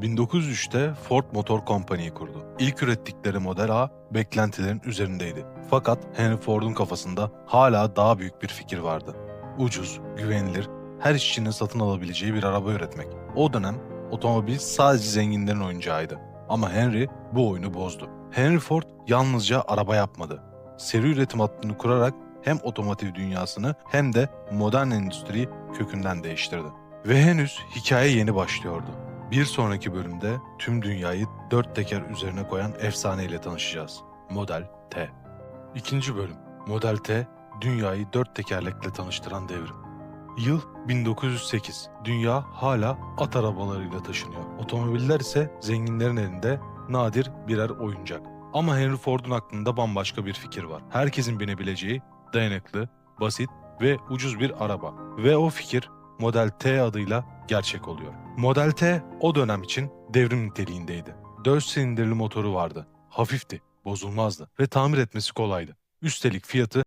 1903'te Ford Motor Company'yi kurdu. İlk ürettikleri model A beklentilerin üzerindeydi. Fakat Henry Ford'un kafasında hala daha büyük bir fikir vardı. Ucuz, güvenilir, her işçinin satın alabileceği bir araba üretmek. O dönem otomobil sadece zenginlerin oyuncağıydı. Ama Henry bu oyunu bozdu. Henry Ford yalnızca araba yapmadı. Seri üretim hattını kurarak hem otomotiv dünyasını hem de modern endüstriyi kökünden değiştirdi. Ve henüz hikaye yeni başlıyordu. Bir sonraki bölümde tüm dünyayı dört teker üzerine koyan efsaneyle tanışacağız. Model T. İkinci bölüm. Model T, dünyayı dört tekerlekle tanıştıran devrim. Yıl 1908. Dünya hala at arabalarıyla taşınıyor. Otomobiller ise zenginlerin elinde nadir birer oyuncak. Ama Henry Ford'un aklında bambaşka bir fikir var. Herkesin binebileceği, dayanıklı, basit ve ucuz bir araba. Ve o fikir Model T adıyla gerçek oluyor. Model T o dönem için devrim niteliğindeydi. 4 silindirli motoru vardı. Hafifti, bozulmazdı ve tamir etmesi kolaydı. Üstelik fiyatı